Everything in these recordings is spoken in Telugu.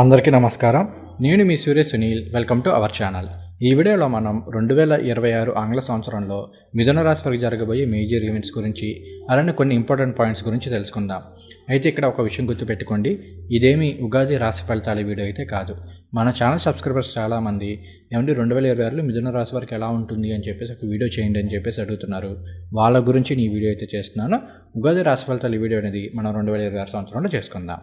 అందరికీ నమస్కారం. నేను మీ Surya Sunil. Welcome to our channel ఈ వీడియోలో మనం రెండు వేల ఇరవై ఆరు ఆంగ్ల సంవత్సరంలో మిథున రాశి వారికి జరగబోయే మేజర్ ఈవెంట్స్ గురించి అలానే కొన్ని ఇంపార్టెంట్ పాయింట్స్ గురించి తెలుసుకుందాం. అయితే ఇక్కడ ఒక విషయం గుర్తుపెట్టుకోండి. ఇదేమి ఉగాది రాశి ఫలితాల వీడియో అయితే కాదు. మన ఛానల్ సబ్స్క్రైబర్స్ చాలామంది ఏమంటే రెండు వేల ఇరవై ఆరులో మిథున రాశి వరకు ఎలా ఉంటుంది అని చెప్పేసి ఒక వీడియో చేయండి అని చెప్పేసి అడుగుతున్నారు. వాళ్ళ గురించి నీ వీడియో అయితే చేస్తున్నాను. ఉగాది రాశి ఫలితాల వీడియో అనేది మనం రెండు వేల ఇరవై ఆరు సంవత్సరంలో చేసుకుందాం.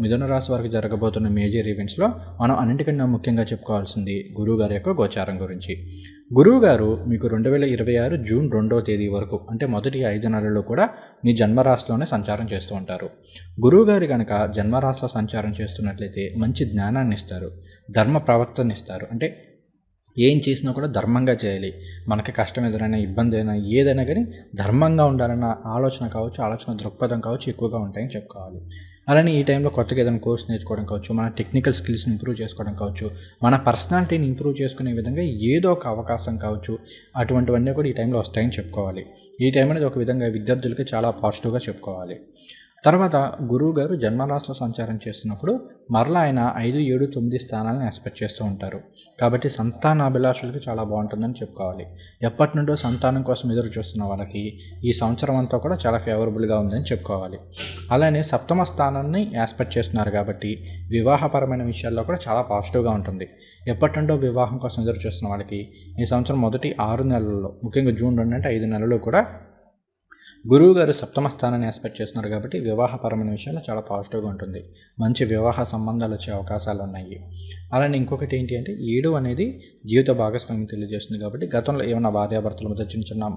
మిథున రాశి వారికి జరగబోతున్న మేజర్ ఈవెంట్స్లో మనం అన్నింటికన్నా ముఖ్యంగా చెప్పుకోవాల్సింది గురువు గారి యొక్క గోచారం గురించి. గురువు గారు మీకు రెండు వేల ఇరవై ఆరు జూన్ రెండవ తేదీ వరకు అంటే మొదటి ఐదు నెలల్లో కూడా మీ జన్మరాశిలోనే సంచారం చేస్తూ ఉంటారు. గురువుగారు కనుక జన్మరాశిలో సంచారం చేస్తున్నట్లయితే మంచి జ్ఞానాన్ని ఇస్తారు ధర్మ ప్రవర్తన ఇస్తారు. అంటే ఏం చేసినా కూడా ధర్మంగా చేయాలి. మనకి కష్టం ఎదురైనా ఇబ్బంది అయినా ఏదైనా కానీ ధర్మంగా ఉండాలన్న ఆలోచన కావచ్చు ఆలోచన దృక్పథం కావచ్చు ఎక్కువగా ఉంటాయని చెప్పుకోవాలి. అలానే ఈ టైంలో కొత్తగా ఏదైనా కోర్స్ నేర్చుకోవడం కావచ్చు మన టెక్నికల్ స్కిల్స్ని ఇంప్రూవ్ చేసుకోవడం కావచ్చు మన పర్సనాలిటీని ఇంప్రూవ్ చేసుకునే విధంగా ఏదో ఒక అవకాశం కావచ్చు అటువంటివన్నీ కూడా ఈ టైంలో వస్తాయని చెప్పుకోవాలి. ఈ టైం అనేది ఒక విధంగా విద్యార్థులకి చాలా పాజిటివ్గా చెప్పుకోవాలి. తర్వాత గురువు గారు జన్మరాశిలో సంచారం చేస్తున్నప్పుడు మరలా ఆయన ఐదు ఏడు తొమ్మిది స్థానాలను ఎక్స్పెక్ట్ చేస్తూ ఉంటారు. కాబట్టి సంతాన అభిలాషులకి చాలా బాగుంటుందని చెప్పుకోవాలి. ఎప్పటి నుండో సంతానం కోసం ఎదురు చూస్తున్న వాళ్ళకి ఈ సంవత్సరం అంతా కూడా చాలా ఫేవరబుల్గా ఉందని చెప్పుకోవాలి. అలానే సప్తమ స్థానాన్ని యాస్పెక్ట్ చేస్తున్నారు కాబట్టి వివాహపరమైన విషయాల్లో కూడా చాలా పాజిటివ్గా ఉంటుంది. ఎప్పటి నుండో వివాహం కోసం ఎదురు చూస్తున్న వాళ్ళకి ఈ సంవత్సరం మొదటి ఆరు నెలల్లో ముఖ్యంగా జూన్ రెండు అంటే ఐదు నెలలు కూడా గురువు గారు సప్తమ స్థానాన్ని ఎక్స్పెక్ట్ చేస్తున్నారు కాబట్టి వివాహపరమైన విషయంలో చాలా పాజిటివ్గా ఉంటుంది. మంచి వివాహ సంబంధాలు వచ్చే అవకాశాలు ఉన్నాయి. అలానే ఇంకొకటి ఏంటి అంటే ఏడు అనేది జీవిత భాగస్వామ్యం తెలియజేస్తుంది కాబట్టి గతంలో ఏమైనా భార్యాభర్తల మధ్య చిన్న చిన్న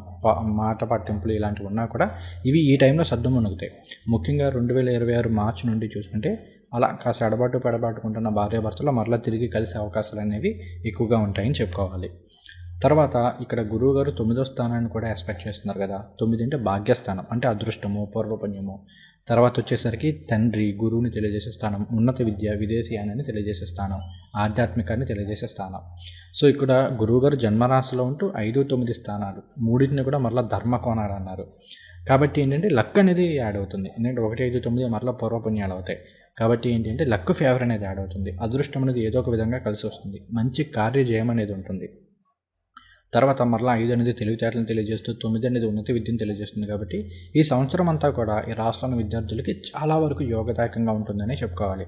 మాట పట్టింపులు ఇలాంటివి ఉన్నా కూడా ఇవి ఈ టైంలో సర్దుమణుగుతాయి ముఖ్యంగా రెండు వేల ఇరవై ఆరు మార్చి నుండి చూసుకుంటే అలా కాస్త ఎడబాటు పెడబాటుకుంటున్న భార్యాభర్తలు మరలా తిరిగి కలిసే అవకాశాలు అనేవి ఎక్కువగా ఉంటాయని చెప్పుకోవాలి. తర్వాత ఇక్కడ గురువు గారు తొమ్మిదో స్థానాన్ని కూడా ఎక్స్పెక్ట్ చేస్తున్నారు కదా. తొమ్మిది అంటే భాగ్యస్థానం అంటే అదృష్టము పూర్వపుణ్యము. తర్వాత వచ్చేసరికి తండ్రి గురువుని తెలియజేసే స్థానం ఉన్నత విద్య విదేశీయాన్ని తెలియజేసే స్థానం ఆధ్యాత్మికాన్ని తెలియజేసే స్థానం. సో ఇక్కడ గురువుగారు జన్మరాశిలో ఉంటూ ఐదు తొమ్మిది స్థానాలు మూడింటిని కూడా మరలా ధర్మ కోణాలు అన్నారు. కాబట్టి ఏంటంటే లక్ అనేది యాడ్ అవుతుంది. ఎందుకంటే ఒకటి ఐదు తొమ్మిది మరలా పూర్వపుణ్యాలు అవుతాయి. కాబట్టి ఏంటంటే లక్ ఫేవర్ అనేది యాడ్ అవుతుంది. అదృష్టం అనేది ఏదో ఒక విధంగా కలిసి వస్తుంది. మంచి కార్యజయం అనేది ఉంటుంది. తర్వాత మరలా ఐదు అనేది తెలివితేటలను తెలియజేస్తూ తొమ్మిది అనేది ఉన్నత విద్యను తెలియజేస్తుంది కాబట్టి ఈ సంవత్సరం అంతా కూడా ఈ రాష్ట్రంలో విద్యార్థులకి చాలా వరకు యోగదాయకంగా ఉంటుందని చెప్పుకోవాలి.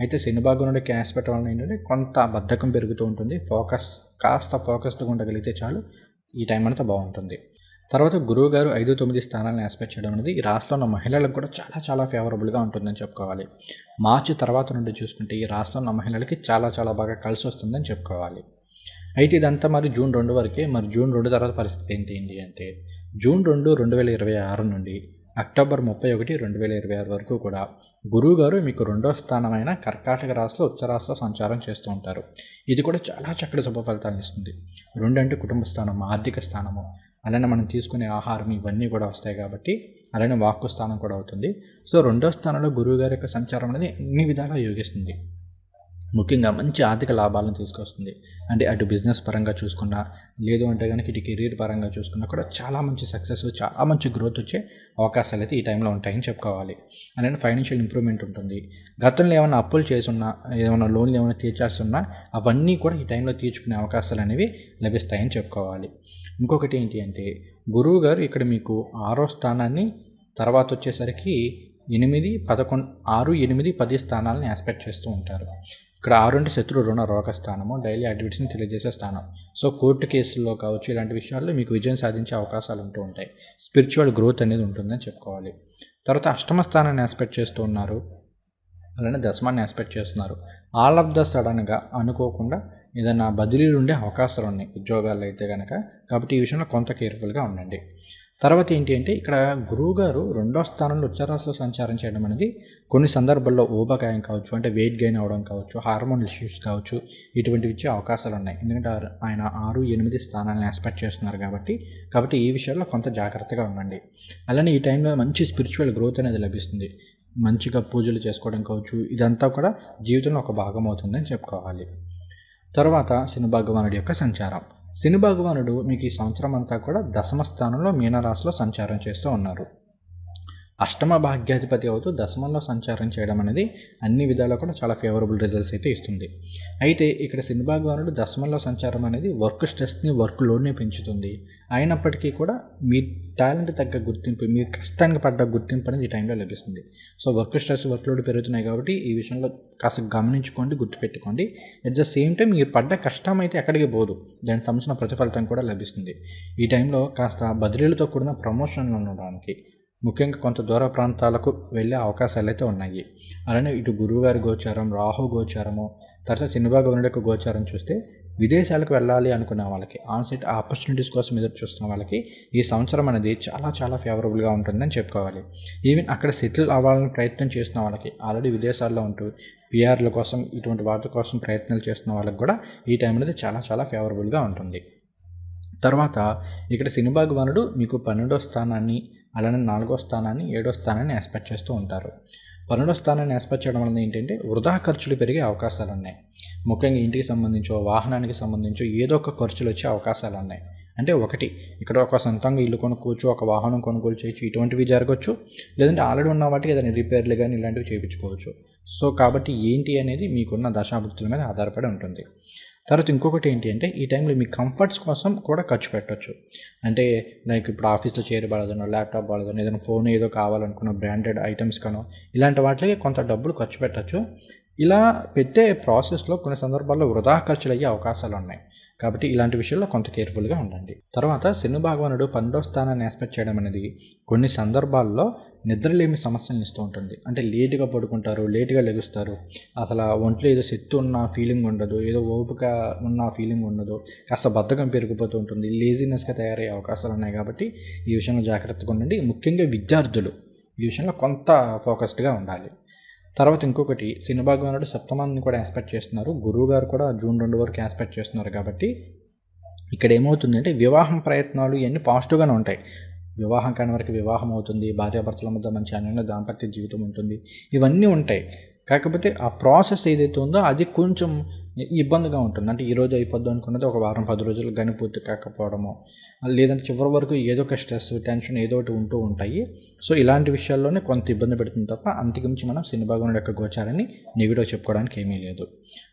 అయితే శని భాగం నుండి క్యాష్ పెట్టడం వల్ల ఏంటంటే కొంత బద్ధకం పెరుగుతూ ఉంటుంది. ఫోకస్ కాస్త ఫోకస్డ్గా ఉండగలిగితే చాలు ఈ టైం అంతా బాగుంటుంది. తర్వాత గురువు గారు ఐదు తొమ్మిది స్థానాలను ఆస్పెక్ట్ చేయడం అనేది ఈ రాష్ట్రంలో ఉన్న మహిళలకు కూడా చాలా చాలా ఫేవరబుల్గా ఉంటుందని చెప్పుకోవాలి. మార్చి తర్వాత నుండి చూసుకుంటే ఈ రాష్ట్రంలో ఉన్న మహిళలకి చాలా చాలా బాగా కలిసి వస్తుందని చెప్పుకోవాలి. అయితే ఇదంతా మరి జూన్ రెండు వరకే. మరి జూన్ రెండు తర్వాత పరిస్థితి ఏంటి? ఏంటి అంటే జూన్ రెండు రెండు వేల ఇరవై ఆరు నుండి అక్టోబర్ ముప్పై ఒకటి రెండు వేల ఇరవై ఆరు వరకు కూడా గురువు గారు మీకు రెండో స్థానమైన కర్కాటక రాశిలో ఉత్తరాశిలో సంచారం చేస్తూ ఉంటారు. ఇది కూడా చాలా చక్కటి శుభ ఫలితాలను ఇస్తుంది. రెండు అంటే కుటుంబ స్థానం ఆర్థిక స్థానము అలానే మనం తీసుకునే ఆహారం ఇవన్నీ కూడా వస్తాయి కాబట్టి అలానే వాక్కు స్థానం కూడా అవుతుంది. సో రెండో స్థానంలో గురువు గారి యొక్క సంచారం అనేది అన్ని విధాలా యోగిస్తుంది. ముఖ్యంగా మంచి ఆర్థిక లాభాలను తీసుకొస్తుంది. అంటే అటు బిజినెస్ పరంగా చూసుకున్నా లేదు అంటే కనుక ఇటు కెరీర్ పరంగా చూసుకున్నా కూడా చాలా మంచి సక్సెస్ చాలా మంచి గ్రోత్ వచ్చే అవకాశాలు అయితే ఈ టైంలో ఉంటాయని చెప్పుకోవాలి. అలానే ఫైనాన్షియల్ ఇంప్రూవ్మెంట్ ఉంటుంది. గతంలో ఏమైనా అప్పులు చేసున్నా ఏమైనా లోన్లు ఏమైనా తీర్చాల్సి అవన్నీ కూడా ఈ టైంలో తీర్చుకునే అవకాశాలు అనేవి లభిస్తాయని చెప్పుకోవాలి. ఇంకొకటి ఏంటి అంటే గురువు గారు ఇక్కడ మీకు ఆరో స్థానాన్ని తర్వాత వచ్చేసరికి ఎనిమిది పదకొండు ఆరు ఎనిమిది పది స్థానాలను ఆస్పెక్ట్ చేస్తూ ఉంటారు. ఇక్కడ ఆరు అంటే శత్రు రుణ రోగ స్థానము డైలీ యాక్టివిటీస్ని తెలియజేసే స్థానం. సో కోర్టు కేసుల్లో కావచ్చు ఇలాంటి విషయాల్లో మీకు విజయం సాధించే అవకాశాలు ఉంటూ ఉంటాయి. స్పిరిచువల్ గ్రోత్ అనేది ఉంటుందని చెప్పుకోవాలి. తర్వాత అష్టమ స్థానాన్ని ఆస్పెక్ట్ చేస్తూ ఉన్నారు. అలానే దశమాన్ని ఆస్పెక్ట్ చేస్తున్నారు. ఆల్ ఆఫ్ ద సడన్గా అనుకోకుండా ఏదైనా బదిలీలు ఉండే అవకాశాలు ఉన్నాయి ఉద్యోగాల్లో అయితే కనుక కాబట్టి ఈ విషయంలో కొంత కేర్ఫుల్గా ఉండండి. తర్వాత ఏంటి అంటే ఇక్కడ గురువు గారు రెండో స్థానంలో ఉచ్చరాశిలో సంచారం చేయడం అనేది కొన్ని సందర్భాల్లో ఊబకాయం కావచ్చు అంటే వెయిట్ గెయిన్ అవ్వడం కావచ్చు హార్మోన్ ఇష్యూస్ కావచ్చు ఇటువంటివి ఇచ్చే అవకాశాలు ఉన్నాయి. ఎందుకంటే ఆయన ఆరు ఎనిమిది స్థానాలను ఎక్స్పెక్ట్ చేస్తున్నారు కాబట్టి కాబట్టి ఈ విషయాల్లో కొంత జాగ్రత్తగా ఉండండి. అలానే ఈ టైంలో మంచి స్పిరిచువల్ గ్రోత్ అనేది లభిస్తుంది. మంచిగా పూజలు చేసుకోవడం కావచ్చు ఇదంతా కూడా జీవితంలో ఒక భాగం అవుతుందని చెప్పుకోవాలి. తర్వాత శని భగవానుడి యొక్క సంచారం. శని భగవానుడు మీకు ఈ సంవత్సరం అంతా కూడా దశమ స్థానంలో మీనరాశిలో సంచారం చేస్తూ ఉన్నారు. అష్టమ భాగ్యాధిపతి అవుతూ దశమంలో సంచారం చేయడం అనేది అన్ని విధాలు కూడా చాలా ఫేవరబుల్ రిజల్ట్స్ అయితే ఇస్తుంది. అయితే ఇక్కడ శని భగవానుడు దశమంలో సంచారం అనేది వర్క్ స్ట్రెస్ని వర్క్ లోడ్ని పెంచుతుంది. అయినప్పటికీ కూడా మీ టాలెంట్ తగ్గ గుర్తింపు మీరు కష్టానికి పడ్డ గుర్తింపు అనేది ఈ టైంలో లభిస్తుంది. So work stress workload పెరుగుతున్నాయి కాబట్టి ఈ విషయంలో కాస్త గమనించుకోండి గుర్తుపెట్టుకోండి. అట్ ద సేమ్ టైం మీరు పడ్డ కష్టం అయితే ఎక్కడికి పోదు. దానికి సంబంధించిన ప్రతిఫలితం కూడా లభిస్తుంది. ఈ టైంలో కాస్త బదిలీలతో కూడిన ప్రమోషన్లు ఉండడానికి. ముఖ్యంగా కొంత దూర ప్రాంతాలకు వెళ్ళే అవకాశాలు అయితే ఉన్నాయి. అలానే ఇటు గురువుగారి గోచారం రాహు గోచారము తర్వాత శనిభాగవనుడి యొక్క గోచారం చూస్తే విదేశాలకు వెళ్ళాలి అనుకున్న వాళ్ళకి ఆన్సైట్ ఆపర్చునిటీస్ కోసం ఎదురు చూస్తున్న వాళ్ళకి ఈ సంవత్సరం అనేది చాలా చాలా ఫేవరబుల్గా ఉంటుందని చెప్పుకోవాలి. ఈవెన్ అక్కడ సెటిల్ అవ్వాలని ప్రయత్నం చేస్తున్న వాళ్ళకి ఆల్రెడీ విదేశాల్లో ఉంటూ పిఆర్ల కోసం ఇటువంటి వాటి కోసం ప్రయత్నాలు చేస్తున్న వాళ్ళకి కూడా ఈ టైం అనేది చాలా చాలా ఫేవరబుల్గా ఉంటుంది. తర్వాత ఇక్కడ శనిభాగవానుడు మీకు పన్నెండో స్థానాన్ని అలానే నాలుగో స్థానాన్ని ఏడో స్థానాన్ని ఎక్స్పెక్ట్ చేస్తూ ఉంటారు. పన్నెండో స్థానాన్ని ఎక్స్పెక్ట్ చేయడం వలన ఏంటంటే వృధా ఖర్చులు పెరిగే అవకాశాలు ఉన్నాయి. ముఖ్యంగా ఇంటికి సంబంధించో వాహనానికి సంబంధించో ఏదో ఒక ఖర్చులు వచ్చే అవకాశాలు ఉన్నాయి. అంటే ఒకటి ఇక్కడ ఒక సొంతంగా ఇల్లు కొనుక్కోవచ్చు ఒక వాహనం కొనుగోలు చేయొచ్చు ఇటువంటివి జరగవచ్చు లేదంటే ఆల్రెడీ ఉన్న వాటికి ఏదైనా రిపేర్లు కానీ ఇలాంటివి చేయించుకోవచ్చు. సో కాబట్టి ఏంటి అనేది మీకున్న దశాభుక్తుల మీద ఆధారపడి ఉంటుంది. తర్వాత ఇంకొకటి ఏంటి అంటే ఈ టైంలో మీ కంఫర్ట్స్ కోసం కూడా ఖర్చు పెట్టవచ్చు అంటే లైక్ ఇప్పుడు ఆఫీస్లో చేరబడదనో ల్యాప్టాప్ పడదనో ఏదైనా ఫోన్ ఏదో కావాలనుకున్న బ్రాండెడ్ ఐటమ్స్ కనో ఇలాంటి వాటికి కొంత డబ్బులు ఖర్చు పెట్టచ్చు. ఇలా పెట్టే ప్రాసెస్లో కొన్ని సందర్భాల్లో వృధా ఖర్చులు అయ్యే అవకాశాలు ఉన్నాయి కాబట్టి ఇలాంటి విషయాల్లో కొంత కేర్ఫుల్గా ఉండండి. తర్వాత శని భగవానుడు పన్నెండో స్థానాన్ని ఎక్స్పెక్ట్ చేయడం అనేది కొన్ని సందర్భాల్లో నిద్రలేమి సమస్యలను ఇస్తూ ఉంటుంది. అంటే లేటుగా పడుకుంటారు లేటుగా లెగుస్తారు. అసలు ఒంట్లో ఏదో శక్తి ఉన్న ఫీలింగ్ ఉండదు ఏదో ఓపిక ఉన్న ఫీలింగ్ ఉండదు కాస్త బద్ధకం పెరిగిపోతూ ఉంటుంది. లేజినెస్గా తయారయ్యే అవకాశాలు ఉన్నాయి కాబట్టి ఈ విషయంలో జాగ్రత్తగా ఉండండి. ముఖ్యంగా విద్యార్థులు ఈ విషయంలో కొంత ఫోకస్డ్గా ఉండాలి. తర్వాత ఇంకొకటి శని భగవానుడు సప్తమాన్ని కూడా ఎక్స్పెక్ట్ చేస్తున్నారు. గురువు గారు కూడా జూన్ రెండు వరకు ఎక్స్పెక్ట్ చేస్తున్నారు కాబట్టి ఇక్కడ ఏమవుతుందంటే వివాహం ప్రయత్నాలు ఇవన్నీ పాజిటివ్గానే ఉంటాయి. వివాహం కాని వరకు వివాహం అవుతుంది భార్యాభర్తల మధ్య మంచి అన్యోన్య దాంపత్య జీవితం ఉంటుంది. ఇవన్నీ ఉంటాయి. కాకపోతే ఆ ప్రాసెస్ ఏదైతే ఉందో అది కొంచెం ఇబ్బందిగా ఉంటుంది. అంటే ఈ రోజు అనుకున్నది ఒక వారం పది రోజులు కానీ పూర్తి కాకపోవడము లేదంటే చివరి వరకు ఏదో ఒక స్ట్రెస్ టెన్షన్ ఏదో ఒకటి ఉంటూ ఉంటాయి. సో ఇలాంటి విషయాల్లోనే కొంత ఇబ్బంది పెడుతుంది తప్ప అంతకుమించి మనం శని భగవానుడి యొక్క గోచారాన్ని నెగిటివ్ చెప్పుకోవడానికి ఏమీ లేదు.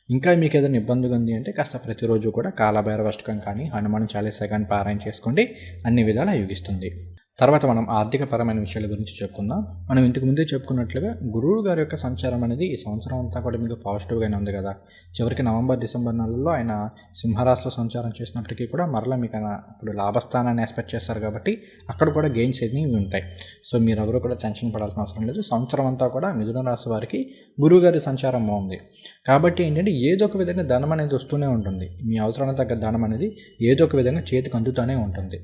ఇంకా మీకు ఏదైనా ఇబ్బందిగా ఉంది అంటే కాస్త ప్రతిరోజు కూడా కాలభైరవ అష్టకం కానీ హనుమాన్ చాలీసా కానీ పారాయణ చేసుకోండి. అన్ని విధాలా యోగిస్తుంది. తర్వాత మనం ఆర్థిక పరమైన విషయాల గురించి చెప్పుకుందాం. మనం ఇంతకు ముందే చెప్పుకున్నట్లుగా గురువు గారి యొక్క సంచారం అనేది ఈ సంవత్సరం అంతా కూడా మీకు పాజిటివ్గానే ఉంది కదా. చివరికి నవంబర్ డిసెంబర్ నెలల్లో ఆయన సింహరాశిలో సంచారం చేసినప్పటికీ కూడా మరలా మీకు ఆయన ఇప్పుడు లాభస్థానాన్ని ఎక్స్పెక్ట్ చేస్తారు కాబట్టి అక్కడ కూడా గెయిన్స్ అనేవి ఉంటాయి. సో మీరు ఎవరు కూడా టెన్షన్ పడాల్సిన అవసరం లేదు. సంవత్సరం అంతా కూడా మిథున రాశి వారికి గురువుగారి సంచారం బాగుంది. కాబట్టి ఏంటంటే ఏదో ఒక విధంగా ధనం అనేది వస్తూనే ఉంటుంది. మీ అవసరానికి తగ్గ ధనం అనేది ఏదో ఒక విధంగా చేతికి అందుతూనే ఉంటుంది.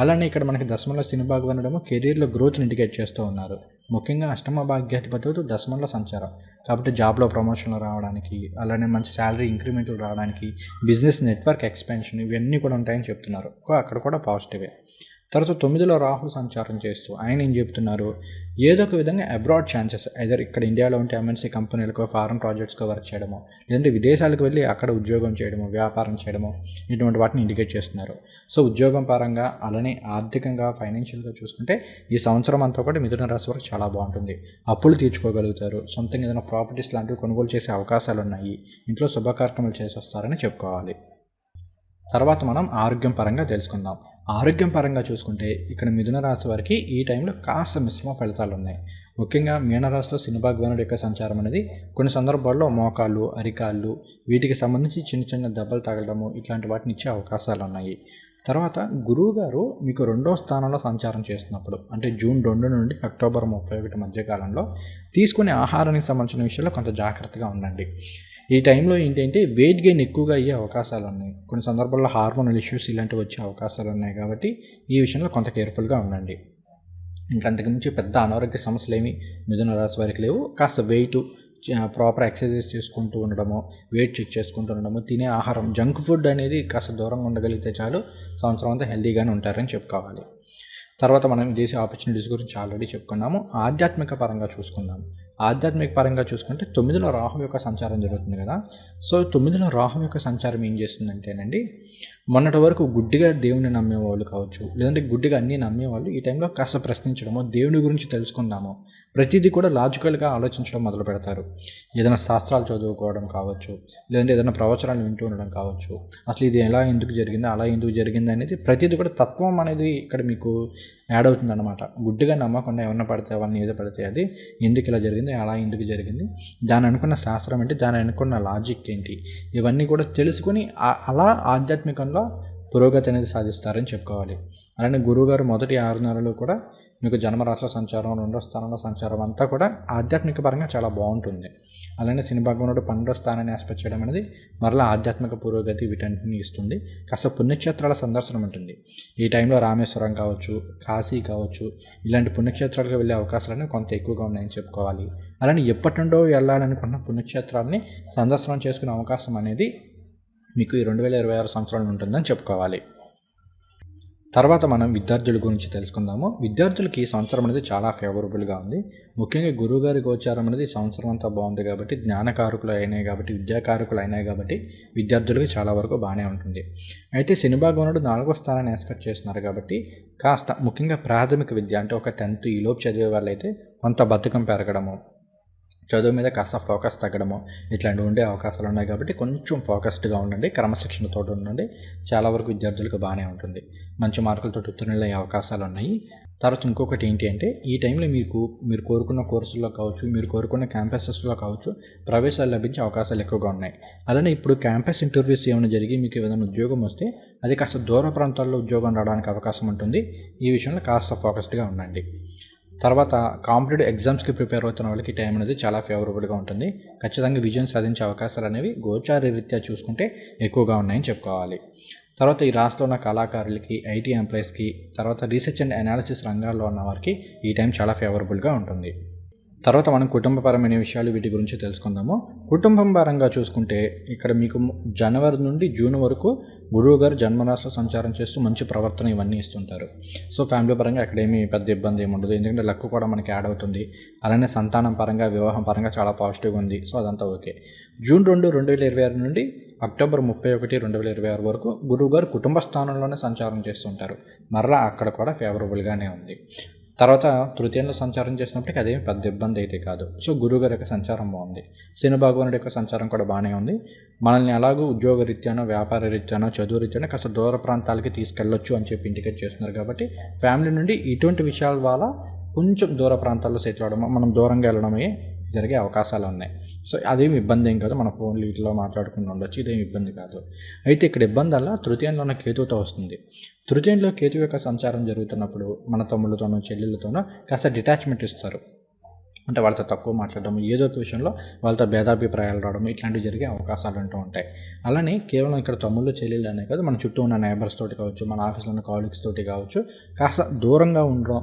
అలానే ఇక్కడ మనకి దశమంలో శని ఉండడము కెరీర్లో గ్రోత్ని ఇండికేట్ చేస్తూ ఉన్నారు. ముఖ్యంగా అష్టమ భాగ్యాధిపతులు దశమంలో సంచారం. కాబట్టి జాబ్లో ప్రమోషన్లు రావడానికి అలానే మంచి శాలరీ ఇంక్రిమెంట్లు రావడానికి బిజినెస్ నెట్వర్క్ ఎక్స్పెన్షన్ ఇవన్నీ కూడా ఉంటాయని చెప్తున్నారు. అక్కడ కూడా పాజిటివే తర్వాత తొమ్మిదిలో రాహుల్ సంచారం చేస్తూ ఆయన ఏం చెప్తున్నారు? ఏదో ఒక విధంగా అబ్రాడ్ ఛాన్సెస్ ఐదర్ ఇక్కడ ఇండియాలో ఉంటే ఎంఎన్సీ కంపెనీలకు ఫారెన్ ప్రాజెక్ట్స్కో వర్క్ చేయడము లేదంటే విదేశాలకు వెళ్ళి అక్కడ ఉద్యోగం చేయడము వ్యాపారం చేయడము ఇటువంటి వాటిని ఇండికేట్ చేస్తున్నారు. సో ఉద్యోగం పరంగా అలానే ఆర్థికంగా ఫైనాన్షియల్గా చూసుకుంటే ఈ సంవత్సరం అంతా కూడా మిథున రాశి వరకు చాలా బాగుంటుంది. అప్పులు తీర్చుకోగలుగుతారు. సొంతంగా ఏదైనా ప్రాపర్టీస్ లాంటివి కొనుగోలు చేసే అవకాశాలు ఉన్నాయి. ఇంట్లో శుభకార్యక్రమాలు చేసి వస్తారని చెప్పుకోవాలి. తర్వాత మనం ఆరోగ్యం పరంగా తెలుసుకుందాం. ఆరోగ్యం పరంగా చూసుకుంటే ఇక్కడ మిథున రాశి వారికి ఈ టైంలో కాస్త మిశ్రమ ఫలితాలు ఉన్నాయి. ముఖ్యంగా మీనరాశిలో శనిభాగ్వానుడు యొక్క సంచారం అనేది కొన్ని సందర్భాల్లో మోకాళ్ళు అరికాళ్ళు వీటికి సంబంధించి చిన్న చిన్న దెబ్బలు తగలడము ఇట్లాంటి వాటిని ఇచ్చే అవకాశాలు ఉన్నాయి. తర్వాత గురువు గారు మీకు రెండో స్థానంలో సంచారం చేస్తున్నప్పుడు అంటే జూన్ రెండు నుండి అక్టోబర్ ముప్పై ఒకటి మధ్యకాలంలో తీసుకునే ఆహారానికి సంబంధించిన విషయంలో కొంత జాగ్రత్తగా ఉండండి. ఈ టైంలో ఏంటంటే వెయిట్ గెయిన్ ఎక్కువగా అయ్యే అవకాశాలు ఉన్నాయి. కొన్ని సందర్భాల్లో హార్మోనల్ ఇష్యూస్ ఇలాంటివి వచ్చే అవకాశాలు ఉన్నాయి కాబట్టి ఈ విషయంలో కొంత కేర్ఫుల్గా ఉండండి. ఇంకా అంతకుమించి పెద్ద అనారోగ్య సమస్యలు ఏమి మిథున రాశి వారికి లేవు. కాస్త వెయిట్ ప్రాపర్ ఎక్సర్సైజ్ చేసుకుంటూ ఉండడము వెయిట్ చెక్ చేసుకుంటూ ఉండడము తినే ఆహారం జంక్ ఫుడ్ అనేది కాస్త దూరంగా ఉండగలిగితే చాలు సంవత్సరం అంతా హెల్తీగానే ఉంటారని చెప్పుకోవాలి. తర్వాత మనం చేసే ఆపర్చునిటీస్ గురించి ఆల్రెడీ చెప్పుకున్నాము. ఆధ్యాత్మిక పరంగా చూసుకుందాం. ఆధ్యాత్మిక పరంగా చూసుకుంటే తొమ్మిదిలో రాహు యొక్క సంచారం జరుగుతుంది కదా. సో తొమ్మిదిలో రాహు యొక్క సంచారం ఏం చేస్తుందంటేనండి మొన్నటి వరకు గుడ్డిగా దేవుని నమ్మేవాళ్ళు కావచ్చు లేదంటే గుడ్డిగా అన్నీ నమ్మేవాళ్ళు ఈ టైంలో కాస్త ప్రశ్నించడము దేవుని గురించి తెలుసుకుందాము ప్రతిదీ కూడా లాజికల్గా ఆలోచించడం మొదలు పెడతారు. ఏదైనా శాస్త్రాలు చదువుకోవడం కావచ్చు లేదంటే ఏదైనా ప్రవచనాలు వింటూ ఉండడం కావచ్చు అసలు ఇది ఎలా ఎందుకు జరిగింది అలా ఎందుకు జరిగింది అనేది ప్రతిదీ కూడా తత్వం అనేది ఇక్కడ మీకు యాడ్ అవుతుంది అనమాట గుడ్డిగా నమ్మకుండా ఏమన్నా పడితే వాళ్ళని ఏదో పడితే అది ఎందుకు ఇలా జరిగింది అలా ఎందుకు జరిగింది దాని అనుకున్న శాస్త్రం ఏంటి దాని అనుకున్న లాజిక్ ఏంటి ఇవన్నీ కూడా తెలుసుకొని అలా ఆధ్యాత్మికంగా పురోగతి అనేది సాధిస్తారని చెప్పుకోవాలి. అలానే గురువుగారు మొదటి ఆరు నెలలు కూడా మీకు జన్మరాశుల సంచారం రెండో స్థానంలో సంచారం అంతా కూడా ఆధ్యాత్మిక పరంగా చాలా బాగుంటుంది. అలానే శని భగవానుడు పన్నెండో స్థానాన్ని ఆస్పెక్ట్ చేయడం అనేది మరలా ఆధ్యాత్మిక పురోగతి వీటన్నిటిని ఇస్తుంది. కాస్త పుణ్యక్షేత్రాల సందర్శనం ఉంటుంది. ఈ టైంలో రామేశ్వరం కావచ్చు కాశీ కావచ్చు ఇలాంటి పుణ్యక్షేత్రాలకు వెళ్ళే అవకాశాలన్నీ కొంత ఎక్కువగా ఉన్నాయని చెప్పుకోవాలి. అలానే ఎప్పటి నుండో వెళ్ళాలనుకున్న పుణ్యక్షేత్రాలని సందర్శనం చేసుకునే అవకాశం అనేది మీకు ఈ రెండు వేల ఇరవై ఆరు సంవత్సరాలు ఉంటుందని చెప్పుకోవాలి. తర్వాత మనం విద్యార్థుల గురించి తెలుసుకుందాము. విద్యార్థులకి ఈ సంవత్సరం అనేది చాలా ఫేవరబుల్గా ఉంది. ముఖ్యంగా గురువుగారి గోచారం అనేది సంవత్సరం అంతా బాగుంది కాబట్టి జ్ఞానకారకులు అయినాయి కాబట్టి విద్యాకారకులు అయినాయి కాబట్టి విద్యార్థులకి చాలా వరకు బాగానే ఉంటుంది. అయితే శని నాలుగో స్థానాన్ని ఎక్స్పెక్ట్ చేస్తున్నారు కాబట్టి కాస్త ముఖ్యంగా ప్రాథమిక విద్య అంటే ఒక టెన్త్ ఈలోపు చదివే వాళ్ళైతే కొంత బతుకం పెరగడము. చదువు మీద కాస్త ఫోకస్ తగ్గడము ఇట్లాంటివి ఉండే అవకాశాలు ఉన్నాయి కాబట్టి కొంచెం ఫోకస్డ్గా ఉండండి క్రమశిక్షణతో ఉండండి చాలా వరకు విద్యార్థులకు బాగానే ఉంటుంది. మంచి మార్కులతో ఉత్తీర్ణులయ్యే అవకాశాలు ఉన్నాయి. తర్వాత ఇంకొకటి ఏంటి అంటే ఈ టైంలో మీకు మీరు కోరుకున్న కోర్సుల్లో కావచ్చు మీరు కోరుకున్న క్యాంపసెస్లో కావచ్చు ప్రవేశాలు లభించే అవకాశాలు ఎక్కువగా ఉన్నాయి. అలానే ఇప్పుడు క్యాంపస్ ఇంటర్వ్యూస్ ఏమైనా జరిగి మీకు ఏదైనా ఉద్యోగం వస్తే అది కాస్త దూర ప్రాంతాల్లో ఉద్యోగం రావడానికి అవకాశం ఉంటుంది. ఈ విషయంలో కాస్త ఫోకస్డ్గా ఉండండి. తర్వాత కాంపిటేటివ్ ఎగ్జామ్స్కి ప్రిపేర్ అవుతున్న వాళ్ళకి టైం అనేది చాలా ఫేవరబుల్గా ఉంటుంది. ఖచ్చితంగా విజయం సాధించే అవకాశాలు అనేవి గోచార రీత్యా చూసుకుంటే ఎక్కువగా ఉన్నాయని చెప్పుకోవాలి. తర్వాత ఈ రాష్ట్రంలో ఉన్న కళాకారులకి ఐటీ ఎంప్లాయీస్కి తర్వాత రీసెర్చ్ అండ్ అనాలిసిస్ రంగాల్లో ఉన్న వారికి ఈ టైం చాలా ఫేవరబుల్గా ఉంటుంది. తర్వాత మనం కుటుంబపరమైన విషయాలు వీటి గురించి తెలుసుకుందాము. కుటుంబం పరంగా చూసుకుంటే ఇక్కడ మీకు జనవరి నుండి జూన్ వరకు గురువు గారు జన్మరాశిలో సంచారం చేస్తూ మంచి ప్రవర్తన ఇవన్నీ ఇస్తుంటారు. సో ఫ్యామిలీ పరంగా అక్కడేమీ పెద్ద ఇబ్బంది ఏమి ఉండదు. ఎందుకంటే లక్ కూడా మనకి యాడ్ అవుతుంది. అలానే సంతానం పరంగా వివాహం పరంగా చాలా పాజిటివ్గా ఉంది. సో అదంతా ఓకే. జూన్ రెండు రెండు వేల ఇరవై ఆరు నుండి అక్టోబర్ ముప్పై ఒకటి రెండు వేల ఇరవై ఆరు వరకు గురువు గారు కుటుంబ స్థానంలోనే సంచారం చేస్తుంటారు. మరలా అక్కడ కూడా ఫేవరబుల్గానే ఉంది. తర్వాత తృతీయంలో సంచారం చేసినప్పటికీ అదేమి పెద్ద ఇబ్బంది అయితే కాదు. సో గురుగారి యొక్క సంచారం బాగుంది. శని భగవానుడి యొక్క సంచారం కూడా బాగానే ఉంది. మనల్ని ఎలాగో ఉద్యోగ రీత్యానో వ్యాపార రీత్యానో చదువు రీత్యానో కాస్త దూర ప్రాంతాలకి తీసుకెళ్ళొచ్చు అని చెప్పి ఇండికేట్ చేస్తున్నారు కాబట్టి ఫ్యామిలీ నుండి ఇటువంటి విషయాల వల్ల కొంచెం దూర ప్రాంతాల్లో సెటిల్ అవడం మనం దూరంగా వెళ్ళడమే జరిగే అవకాశాలు ఉన్నాయి. సో అదేమి ఇబ్బంది ఏం కాదు. మన ఫోన్లు వీటిలో మాట్లాడుకుని ఉండొచ్చు. ఇదేమి ఇబ్బంది కాదు. అయితే ఇక్కడ ఇబ్బంది అలా తృతీయంలో ఉన్న కేతువుతో వస్తుంది. తృతీయంలో కేతు యొక్క సంచారం జరుగుతున్నప్పుడు మన తమ్ముళ్ళతోనో చెల్లెళ్ళతోనో కాస్త డిటాచ్మెంట్ ఇస్తారు. అంటే వాళ్ళతో తక్కువ మాట్లాడడం ఏదో ఒక విషయంలో వాళ్ళతో భేదాభిప్రాయాలు రావడం ఇట్లాంటివి జరిగే అవకాశాలు ఉంటూ ఉంటాయి. అలానే కేవలం ఇక్కడ తమ్ముళ్ళు చెల్లెళ్ళు అనే కాదు మన చుట్టూ ఉన్న నైబర్స్ తోటి కావచ్చు మన ఆఫీస్లో ఉన్న కాలీగ్స్ తోటి కావచ్చు కాస్త దూరంగా ఉండడం.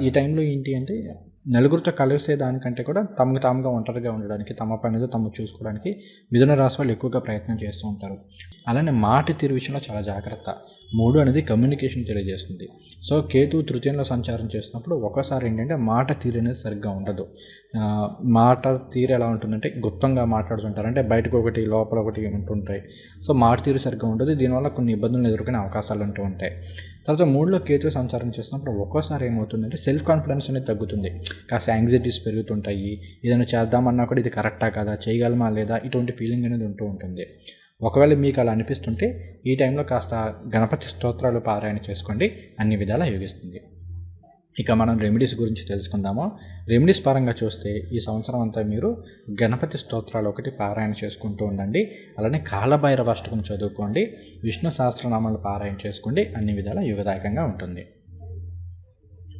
ఈ టైంలో ఏంటి అంటే నలుగురితో కలిసే దానికంటే కూడా తమకు తాముగా ఒంటరిగా ఉండడానికి తమ పనితో తమ చూసుకోవడానికి మిథున రాశి వాళ్ళు ఎక్కువగా ప్రయత్నం చేస్తూ ఉంటారు. అలానే మాట తీరు విషయంలో చాలా జాగ్రత్త. మూడు అనేది కమ్యూనికేషన్ తెలియజేస్తుంది. సో కేతు తృతీయంలో సంచారం చేసినప్పుడు ఒకసారి ఏంటంటే మాట తీరు అనేది సరిగ్గా ఉండదు. మాట తీరు ఎలా ఉంటుందంటే గుప్తంగా మాట్లాడుతుంటారు. అంటే బయటకు ఒకటి లోపల ఒకటి ఉంటుంటాయి. సో మాట తీరు సరిగ్గా ఉండదు. దీనివల్ల కొన్ని ఇబ్బందులు ఎదుర్కొనే అవకాశాలు ఉంటూ ఉంటాయి. తర్వాత మూడులో కేతు సంచారం చేసినప్పుడు ఒక్కోసారి ఏమవుతుందంటే సెల్ఫ్ కాన్ఫిడెన్స్ అనేది తగ్గుతుంది. కాస్త యాంగ్జైటీస్ పెరుగుతుంటాయి. ఏదైనా చేద్దామన్నా కూడా ఇది కరెక్టా కదా చేయగలమా లేదా ఇటువంటి ఫీలింగ్ అనేది ఉంటూ ఉంటుంది. ఒకవేళ మీకు అలా అనిపిస్తుంటే ఈ టైంలో కాస్త గణపతి స్తోత్రాలు పారాయణ చేసుకోండి. అన్ని విధాలా యోగిస్తుంది. ఇక మనం రెమెడీస్ గురించి తెలుసుకుందాము? రెమెడీస్ పరంగా చూస్తే ఈ సంవత్సరం అంతా మీరు గణపతి స్తోత్రాలు ఒకటి పారాయణ చేసుకుంటూ ఉండండి. అలానే కాలభైరవ అష్టకం చదువుకోండి. విష్ణు సహస్రనామాలు పారాయణ చేసుకోండి. అన్ని విధాల యుగదాయకంగా ఉంటుంది.